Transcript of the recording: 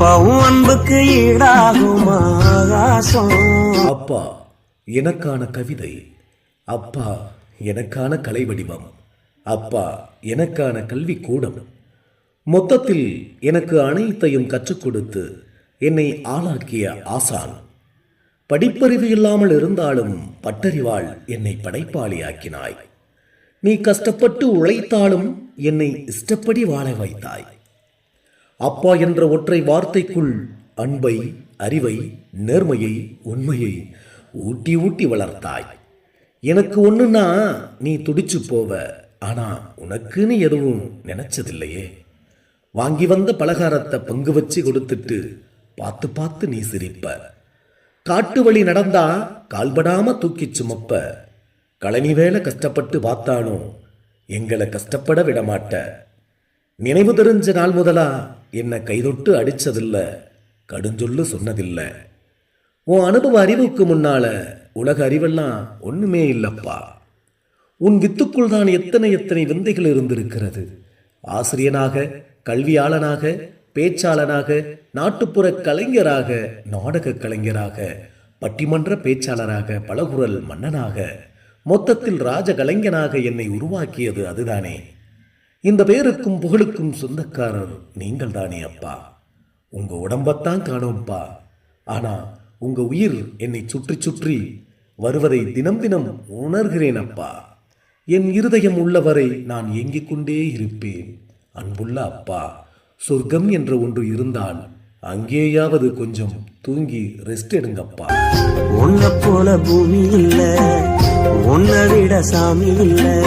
அப்பாவும் அன்புக்கு ஈடாகும் ஆகாசம். அப்பா எனக்கான கவிதை. அப்பா எனக்கான கலை வடிவம் அப்பா எனக்கான கல்வி கூடம் மொத்தத்தில் எனக்கு அனைத்தையும் கற்றுக் கொடுத்து என்னை ஆளாக்கிய ஆசான். படிப்பறிவு இல்லாமல் இருந்தாலும் பட்டறிவாள் என்னை படைப்பாளியாக்கினாய். நீ கஷ்டப்பட்டு உழைத்தாலும் என்னை இஷ்டப்படி வாழ வைத்தாய். அப்பா என்ற ஒற்றை வார்த்தைக்குள் அன்பை அறிவை நேர்மையை உண்மையை ஊட்டி ஊட்டி வளர்த்தாய். எனக்கு ஒன்றுன்னா நீ துடிச்சு போவ ஆனா உனக்குன்னு எதுவும் நினைச்சதில்லையே. வாங்கி வந்த பலகாரத்தை பங்கு வச்சு கொடுத்துட்டு பார்த்து பார்த்து நீ சிரிப்ப. காட்டு வழி நடந்தா கால்படாம தூக்கி சுமப்ப. கழனி வேலை கஷ்டப்பட்டு பார்த்தாலும் எங்களை கஷ்டப்பட விடமாட்ட. நினைவு தெரிஞ்ச நாள் முதலா என்னை கைதொட்டு அடிச்சதில்ல கடுஞ்சொல்லு சொன்னதில்ல. உன் அனுபவ அறிவுக்கு முன்னால உலக அறிவெல்லாம் ஒண்ணுமே இல்லப்பா. உன் வித்துக்குள் தான் எத்தனை எத்தனை விந்தைகள் இருந்திருக்கிறது. ஆசிரியனாக கல்வியாளனாக பேச்சாளனாக நாட்டுப்புற கலைஞராக நாடக கலைஞராக பட்டிமன்ற பேச்சாளராக பலகுரல் மன்னனாக மொத்தத்தில் ராஜ கலைஞனாக என்னை உருவாக்கியது அதுதானே. இந்த பேருக்கும் புகழுக்கும் சொந்தக்காரர் நீங்கள் தானே அப்பா. உங்க உடம்பத்தான் காணோம்ப்பா ஆனா உங்க உயிர் என்னை சுற்றி சுற்றி வருவதை தினம் தினம் உணர்கிறேன் அப்பா. என் இருதயம் உள்ளவரை நான் ஏங்கிக் கொண்டே இருப்பேன். அன்புள்ள அப்பா சொர்க்கம் என்ற ஒன்று இருந்தால் அங்கேயாவது கொஞ்சம் தூங்கி ரெஸ்ட் எடுங்கப்பா. உன்னை போல பூமி இல்ல உன்னை விட சாமி இல்லை.